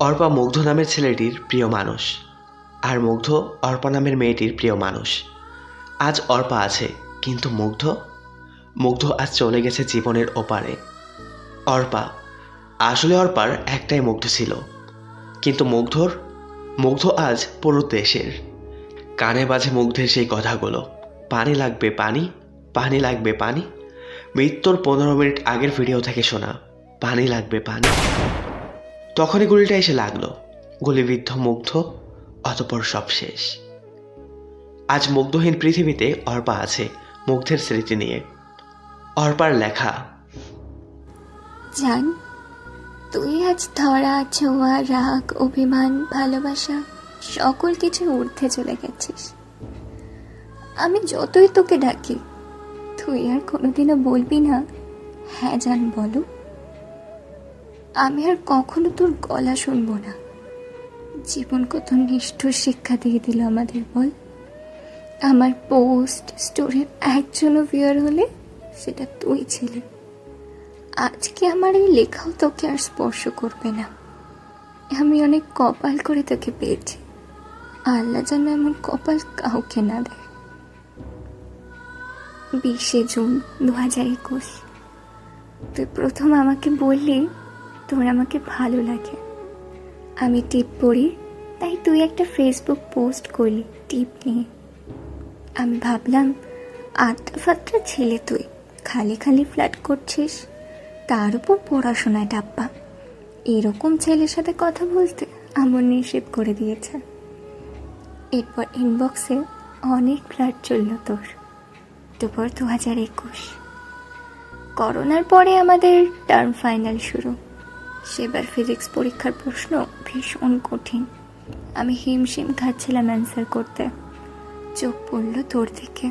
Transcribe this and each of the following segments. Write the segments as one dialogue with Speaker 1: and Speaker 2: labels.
Speaker 1: অর্পা মুগ্ধ নামের ছেলেটির প্রিয় মানুষ আর মুগ্ধ অর্পা নামের মেয়েটির প্রিয় মানুষ। আজ অর্পা আছে, কিন্তু মুগ্ধ? মুগ্ধ আজ চলে গেছে জীবনের ওপারে। অর্পা, আসলে অর্পার একটাই মুগ্ধ ছিল। কিন্তু মুগ্ধর? মুগ্ধ আজ পুরো দেশের। কানে বাজে মুগ্ধের সেই কথাগুলো। পানি লাগবে পানি পানি লাগবে পানি। মৃত্যুর পনেরো মিনিট আগের ভিডিও থেকে শোনা। পানি লাগবে পানি। তখনই গুলিটা এসে লাগল। গুলিবিদ্ধ, মুগ্ধ, অতপর সব শেষ। আজ মুগ্ধহীন পৃথিবীতে অর্পা আছে মুগ্ধের স্মৃতি নিয়ে। অর্পার লেখা,
Speaker 2: জান, তুই আজ ধরা, ছোঁয়া, রাগ, অভিমান, ভালোবাসা, সকল কিছু ঊর্ধ্বে চলে গেছিস। আমি যতই তোকে ডাকি, তুই আর কোনোদিনও বলবি না হ্যাঁ জান, বলো। আমি আর কখনো তোর গলা শুনব না। জীবন কত নিষ্ঠুর শিক্ষা দিয়ে দিল আমাদের বল। আমার পোস্ট স্টোরির একজনও ভিউয়ার হলে সেটা তুই ছিলি। আজকে আমার এই লেখাও তোকে আর স্পর্শ করবে না। আমি অনেক কপাল করে তোকে পেয়েছি। আল্লাহ যেন এমন কপাল কাউকে না দেয়। বিশে জুন দু হাজার একুশ। তুই প্রথম আমাকে বললি তোর আমাকে ভালো লাগে। আমি টিপ পড়ি, তাই তুই একটা ফেসবুক পোস্ট করলি, টিপ নিয়ে। আমি ভাবলাম আটটা ফাটটা ছেলে তুই, খালি খালি ফ্ল্যাট করছিস? তার উপর পড়াশোনায় ডাব্বা। এরকম ছেলের সাথে কথা বলতে আমার নিষেধ করে দিয়েছে। এরপর ইনবক্সে অনেক ফ্ল্যাট চলল তোর। দুপুর দু হাজার একুশ। করোনার পরে আমাদের টার্ম ফাইনাল শুরু। সেবার ফিজিক্স পরীক্ষার প্রশ্ন ভীষণ কঠিন। আমি হিমশিম খাচ্ছিলাম অ্যান্সার করতে। চোখ পড়ল তোর দিকে।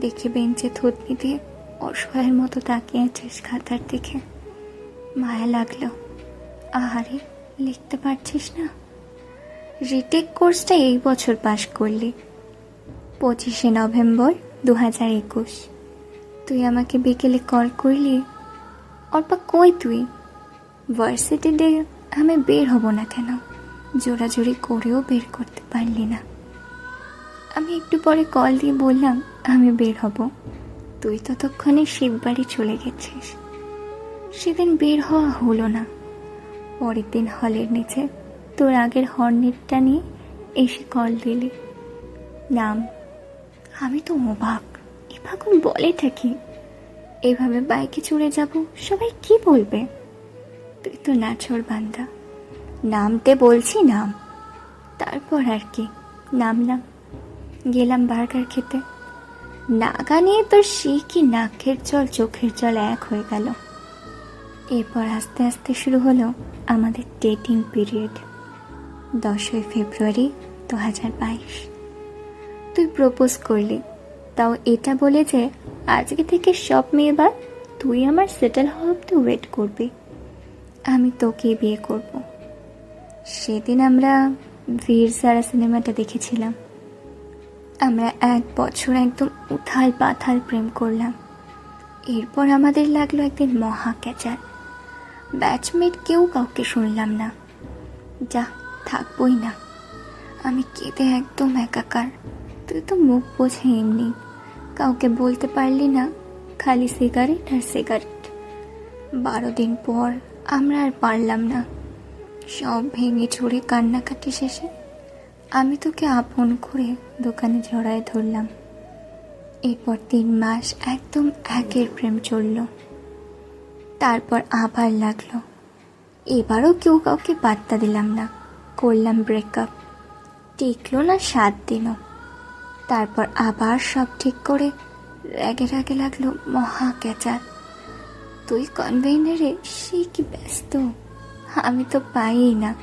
Speaker 2: দেখে বেঞ্চে থুতনি দিয়ে অসহায়ের মতো তাকিয়ে আছিস খাতার দিকে। মায়া লাগল। আহারে, লিখতে পারছিস না? রিটেক কোর্সটা এই বছর পাশ করলি। পঁচিশে নভেম্বর দু হাজার একুশ। তুই আমাকে বিকেলে কল করলি? অল্পা কই তুই? ভার্সিটি ডে আমি বের হব না কেন? জোরাজোরি করেও বের করতে পারলি না। আমি একটু পরে কল দিয়ে বললাম, আমি বের হব। তুই ততক্ষণে শিববাড়ি চলে গেছিস। সেদিন বের হওয়া হলো না। পরের দিন হলের নিচে তোর আগের হর্নেটটা নিয়ে এসে কল দিলি। নাম, আমি তো অবাক এ পাগল বলেটা কি এভাবে বাইকে চড়ে যাব, সবাই কি বলবে? তুই তো নাচর বান্দা। নামতে বলছি নাম। তারপর আর কি নামলাম গেলাম বার্গার খেতে। নাগা নিয়ে তোর সে কি নাকের জল, চোখের জল এক হয়ে গেল। এরপর আস্তে আস্তে শুরু হলো আমাদের ডেটিং পিরিয়ড দশই ফেব্রুয়ারি দু হাজার বাইশ। তুই প্রপোজ করলি। তাও এটা বলে যে, আজকে থেকে সব মেয়ে বাদ তুই আমার সেটেল হওয়া অব্দি ওয়েট করবি। আমি তোকে বিয়ে করব। সেদিন আমরা বীর সারা সিনেমাটা দেখেছিলাম। আমরা এক বছর একদম উথাল পাথাল প্রেম করলাম। এরপর আমাদের লাগল একদিন মহা ক্যাচার ব্যাচমেট কেউ কাউকে শুনলাম না। যা, থাকবই না। আমি কেঁদে একদম একাকার। তুই তো মুখ বোঝে এমনি। কাউকে বলতে পারলি না, খালি সিগারেট আর সিগারেট। বারো দিন পর আমরা আর পারলাম না। সব ভেঙে চড়ে কান্নাকাটি শেষে আমি তোকে আপন করে দোকানে জড়ায় ধরলাম। এরপর তিন মাস একদম একের প্রেম চলল। তারপর আবার লাগল। এবারও কেউ কাউকে পাত্তা দিলাম না। করলাম ব্রেকআপ টিকলো না সাত দিনও। তারপর আবার সব ঠিক করে রেগে রাগে লাগল মহা ক্যাচার। তুই কনভেনারে সে কি ব্যস্ত? আমি তো পাই না।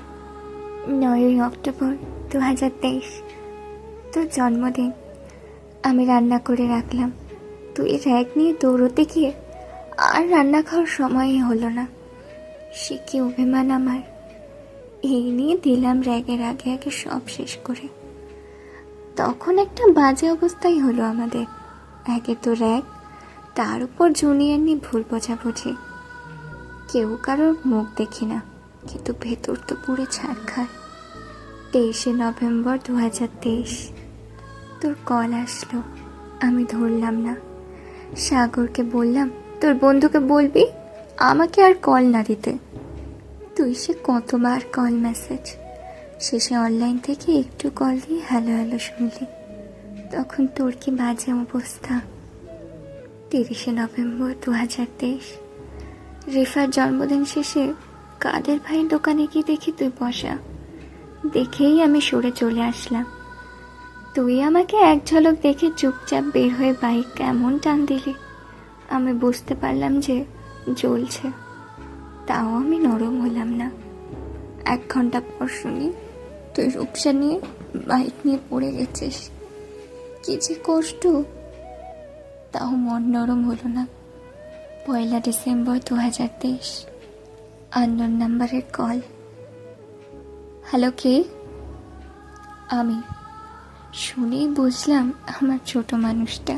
Speaker 2: নয়ই অক্টোবর দু হাজার তেইশ, তোর জন্মদিন। আমি রান্না করে রাখলাম। তুই র্যাগ নিয়ে দৌড়তে গিয়ে আর রান্না খাওয়ার সময়ই হলো না। সে কি অভিমান আমার? এই নিয়ে দিলাম র্যাগের আগে আগে সব শেষ করে। তখন একটা বাজে অবস্থাই হলো আমাদের। একে তো র্যাগ তার উপর জুনিয়র নিয়ে ভুল বোঝাবুঝি। কেউ কারোর মুখ দেখি না, কিন্তু ভেতর তো পুরো ছাড় খায় তেইশে নভেম্বর দু হাজার তেইশ। তোর কল আসলো, আমি ধরলাম না। সাগরকে বললাম, তোর বন্ধুকে বলবি? আমাকে আর কল না দিতে। তুই সে কতবার কল মেসেজ? শেষে অনলাইন থেকে একটু কল দিয়ে হ্যালো হ্যালো শুনলি। তখন তোর কি বাজে অবস্থা? তিরিশে নভেম্বর দু হাজার তেইশ। রিফার জন্মদিন শেষে কাদের ভাইয়ের দোকানে গিয়ে দেখি তুই বসা। দেখেই আমি সরে চলে আসলাম। তুই আমাকে এক ঝলক দেখে চুপচাপ বের হয়ে বাইক কেমন টান দিলি। আমি বুঝতে পারলাম যে জ্বলছে। তাও আমি নরম হলাম না। এক ঘণ্টা পর শুনি তুই রূপসা নিয়ে বাইক নিয়ে পড়ে গেছিস। কি যে কষ্ট। তাও মন নরম হলো না। পয়লা ডিসেম্বর দু হাজার তেইশ। আননোন নাম্বারের কল। হ্যালো, কে? আমি। শুনেই বুঝলাম আমার ছোট মানুষটা।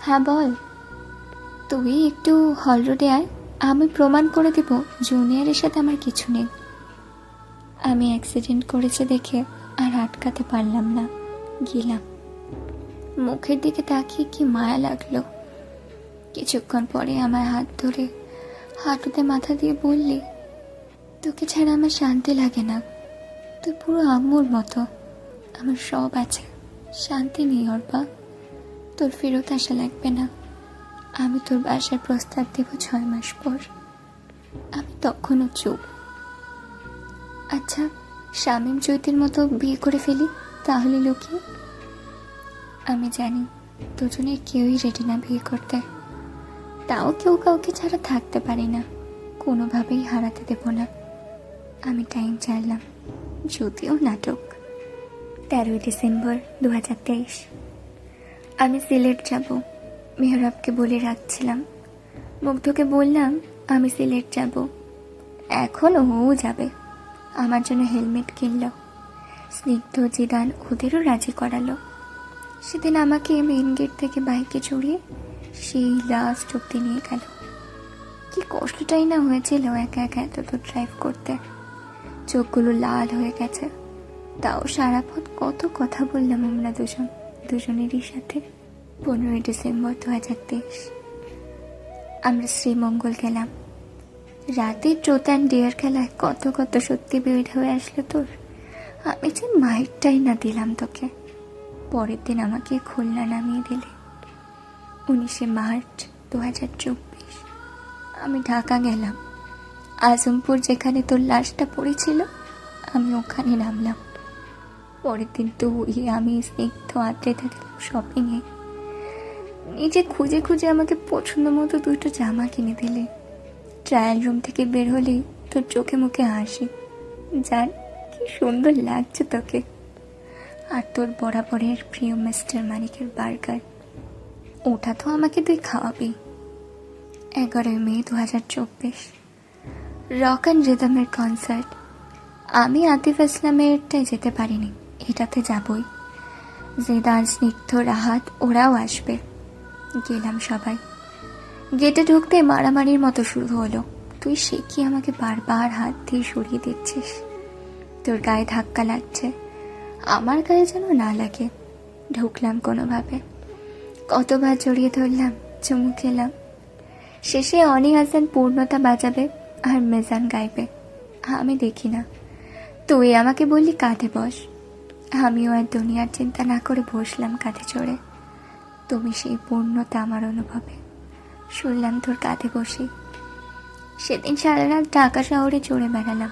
Speaker 2: হ্যাঁ বল। তুই একটু হল রোডে আয়। আমি প্রমাণ করে দেব, জুনিয়রের সাথে আমার কিছু নেই। আমি অ্যাক্সিডেন্ট করেছে দেখে আর আটকাতে পারলাম না। গেলাম। মুখের দিকে তাকিয়ে কি মায়া লাগল? কিছুক্ষণ পরে আমার হাত ধরে হাঁটুতে মাথা দিয়ে বললি, তোকে ছাড়া আমার শান্তি লাগে না। তুই পুরো আম্মুর মতো। আমার সব আছে। শান্তি নেই, অর্পা। তোর ফেরত আসা লাগবে না। আমি তোর বাসার প্রস্তাব দেব ছয় মাস পর। আমি তখনও চুপ। আচ্ছা শামীম চৈতির মতো বিয়ে করে ফেলি তাহলে লোকে আমি জানি দুজনের কেউই রেডি না বিয়ে করতে। তাও কেউ কাউকে ছাড়া থাকতে পারি না। কোনোভাবেই হারাতে দেব না। আমি টাইম চাইলাম, যদিও নাটক। তেরোই ডিসেম্বর দু হাজার তেইশ। আমি সিলেট যাব। মেহরাবকে বলে রাখছিলাম। মুগ্ধকে বললাম, আমি সিলেট যাব। এখন ও যাবে। আমার জন্য হেলমেট কিনলো। স্নিগ্ধ জিদান ওদেরও রাজি করালো। সেদিন আমাকে মেইন গেট থেকে বাইকে চড়িয়ে সেই লাস্ট অব্দি নিয়ে গেল। কি কষ্টটাই না হয়েছিল একা একা এত দূর ড্রাইভ করতে। চোখগুলো লাল হয়ে গেছে। তাও সারা পথ কত কথা বললাম আমরা দুজন, দুজনেরই সাথে। পনেরোই ডিসেম্বর দু হাজার তেইশ। আমরা শ্রীমঙ্গল গেলাম। রাতে ট্রোত অ্যান্ড ডিয়ার খেলায় কত কত সত্যি বের হয়ে আসলো তোর? আমি যে মাইকটাই না দিলাম তোকে। পরের দিন আমাকে খুলনা নামিয়ে দিলে। উনিশে মার্চ দু হাজার চব্বিশ। আমি ঢাকা গেলাম। আজমপুর যেখানে তোর লাশটা পড়েছিল, আমি ওখানে নামলাম। পরের দিন তুই আমি স্নিগ্ধ আদ্রে থাকলাম শপিংয়ে নিজে খুঁজে খুঁজে আমাকে পছন্দ মতো দুটো জামা কিনে দিলে। ট্রায়াল রুম থেকে বের হলেই তোর চোখে মুখে হাসি। জান কি সুন্দর লাগছে তোকে। আর তোর বরাবরের প্রিয় মিস্টার মানিকের বার্গার। ওটা তো আমাকে তুই খাওয়াবি। এগারোই মে দু হাজার চব্বিশ। রক অ্যান্ড রিদমের কনসার্ট। আমি আতিফ ইসলামেরটায় যেতে পারিনি, এটাতে যাবই। জেদান স্নিগ্ধ রাহাত, ওরাও আসবে। গেলাম সবাই। গেটে ঢুকতে মারামারির মতো শুরু হলো। তুই সে কি আমাকে বারবার হাত দিয়ে সরিয়ে দিচ্ছিস? তোর গায়ে ধাক্কা লাগছে। আমার গায়ে যেন না লাগে, ঢুকলাম কোনোভাবে। কতবার জড়িয়ে ধরলাম, চুমু খেলাম। শেষে অনি হাসান পূর্ণতা বাজাবে আর মেজান গাইবে। আমি দেখি না। তুই আমাকে বললি কাঁধে বস। আমিও আর দুনিয়ার চিন্তা না করে বসলাম কাঁধে চড়ে। তুমি সেই পূর্ণতা আমার অনুভবে। শুনলাম তোর কাঁধে বসি। সেদিন সারা রাত ঢাকা শহরে চড়ে বেড়ালাম।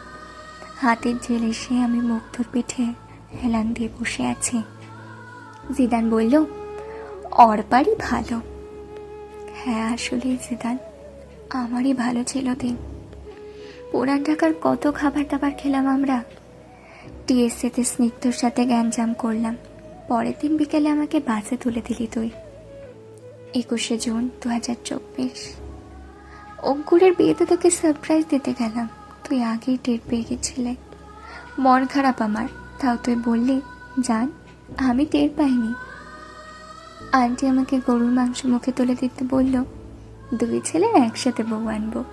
Speaker 2: হাতের জেল এসে আমি মুগ্ধর পিঠে হেলান দিয়ে বসে আছি। জিদান বলল অরপারই ভালো। হ্যাঁ আসলে জিদান, আমারই ভালো ছিল দিন। পুরান ঢাকার কত খাবার দাবার খেলাম আমরা। টিএসসিতে স্নিগ্ধর সাথে গ্যাঞ্জাম করলাম। পরের দিন বিকেলে আমাকে বাসে তুলে দিলি তুই। একুশে জুন দু হাজার চব্বিশ। অঙ্কুরের বিয়েতে তোকে সারপ্রাইজ দিতে গেলাম। তুই আগেই টের পেয়ে গেছিলে। মন খারাপ আমার। তাও তুই বললি, জান, আমি টের পাইনি। আন্টি আমাকে গরুর মাংস মুখে তুলে দিতে বলল, দুই ছেলে একসাথে বউ আনব।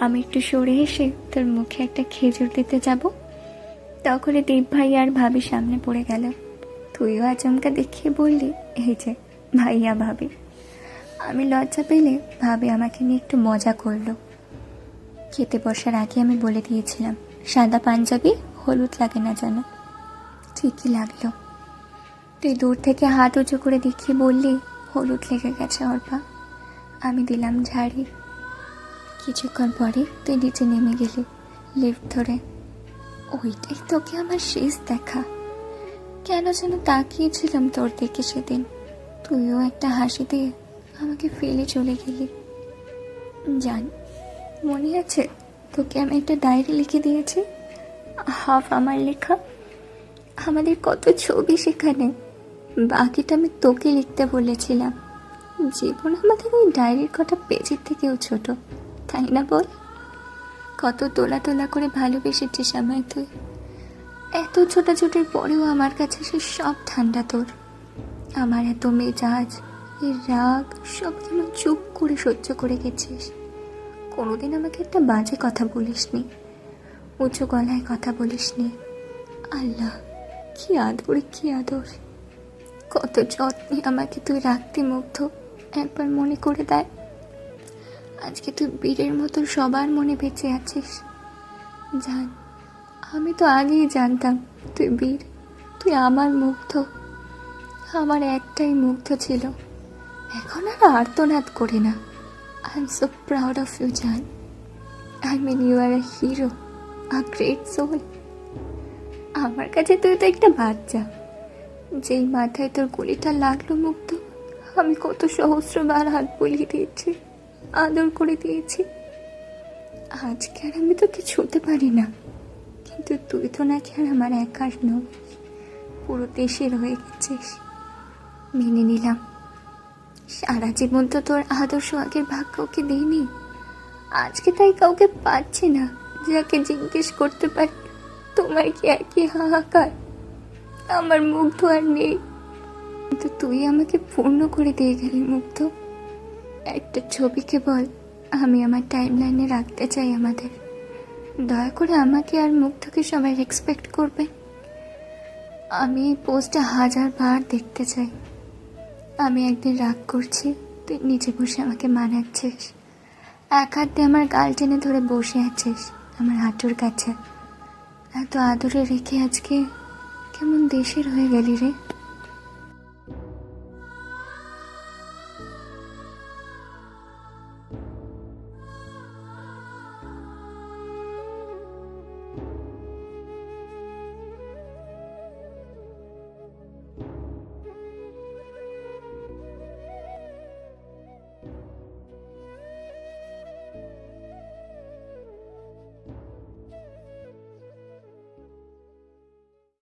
Speaker 2: আমি একটু সরে এসে তোর মুখে একটা খেজুর দিতে যাব। তখনই দীপ ভাই আর ভাবি সামনে পড়ে গেল। তুইও আচমকা দেখিয়ে বললি, এই যে, ভাইয়া ভাবি। আমি লজ্জা পেলে ভাবি আমাকে নিয়ে একটু মজা করল। খেতে বসার আগে আমি বলে দিয়েছিলাম, সাদা পাঞ্জাবি হলুদ লাগে না যেন ঠিকই লাগল। তুই দূর থেকে হাত উঁচু করে দেখিয়ে বললি হলুদ লেগে গেছে অর্পা আমি দিলাম ঝাড়ি। কিছুক্ষণ পরে তুই নিচে নেমে গেলি লিফট ধরে। ওইটাই তোকে আমার শেষ দেখা। কেন যেন তাকিয়েছিলাম তোর দিকে সেদিন। তুইও একটা হাসি দিয়ে আমাকে ফেলে চলে গেলি। জান, মনে আছে তোকে আমি একটা ডায়েরি লিখে দিয়েছি? হাফ আমার লেখা, আমাদের কত ছবি সেখানে। বাকিটা আমি তোকে লিখতে বলেছিলাম। জীবন আমাদের ওই ডায়েরির কটা পেজের থেকেও ছোট, তাই না বল? কত তোলা তোলা করে ভালোবেসেছিস আমায় তুই। এত ছোটাছুটির পরেও আমার কাছে সে সব ঠান্ডা তোর। আমার এত মেজাজ, এর রাগ, সব যেন চুপ করে সহ্য করে গেছিস। কোনোদিন আমাকে একটা বাজে কথা বলিসনি। উঁচু গলায় কথা বলিসনি। আল্লাহ, কি আদর কি আদর। কত যত্নে আমাকে তুই রাখতে মুগ্ধ, একবার মনে করে দেয় আজকে তুই বীরের মতো সবার মনে বেঁচে আছিস। জান, আমি তো আগেই জানতাম তুই বীর, তুই আমার মুগ্ধ। আমার একটাই মুগ্ধ ছিল। এখন আর আর্তনাদ করি না। I am so proud of you জান। I mean you are a hero a great soul আমার কাছে তুই তো একটা বাচ্চা। যেই মাথায় তোর গুলিটা লাগল মুক্ত, আমি কত সহস্রবার হাত বুলিয়ে দিয়েছি, আদর করে দিয়েছি। আজকে আর আমি তোকে ছুতে পারি না। কিন্তু তুই তো নাকি আর আমার একার নয় পুরো দেশের হয়ে গেছিস। মেনে নিলাম। সারা জীবন তো তোর আদর্শ আগের ভাগ্যকে দিইনি আজকে তাই কাউকে পাচ্ছি না। যাকে জিজ্ঞেস করতে পারি, তোমার কি একই হাহাকার? আমার মুগ্ধ আর নেই। কিন্তু তুই আমাকে পূর্ণ করে দিয়ে গেলি, মুগ্ধ। একটা ছবিকে বল, আমি আমার টাইম লাইনে রাখতে চাই আমাদের। দয়া করে আমাকে আর মুগ্ধকে সবাই এক্সপেক্ট করবে। আমি এই পোস্টটা হাজার বার দেখতে চাই। আমি একদিন রাগ করছি, তুই নিচে বসে আমাকে মানাচ্ছিস। এক হাত আমার গাল টেনে ধরে বসে আছিস। আমার হাঁটুর কাছে। এত আদরে রেখে আজকে কেমন দেশের হয়ে গেলি রে?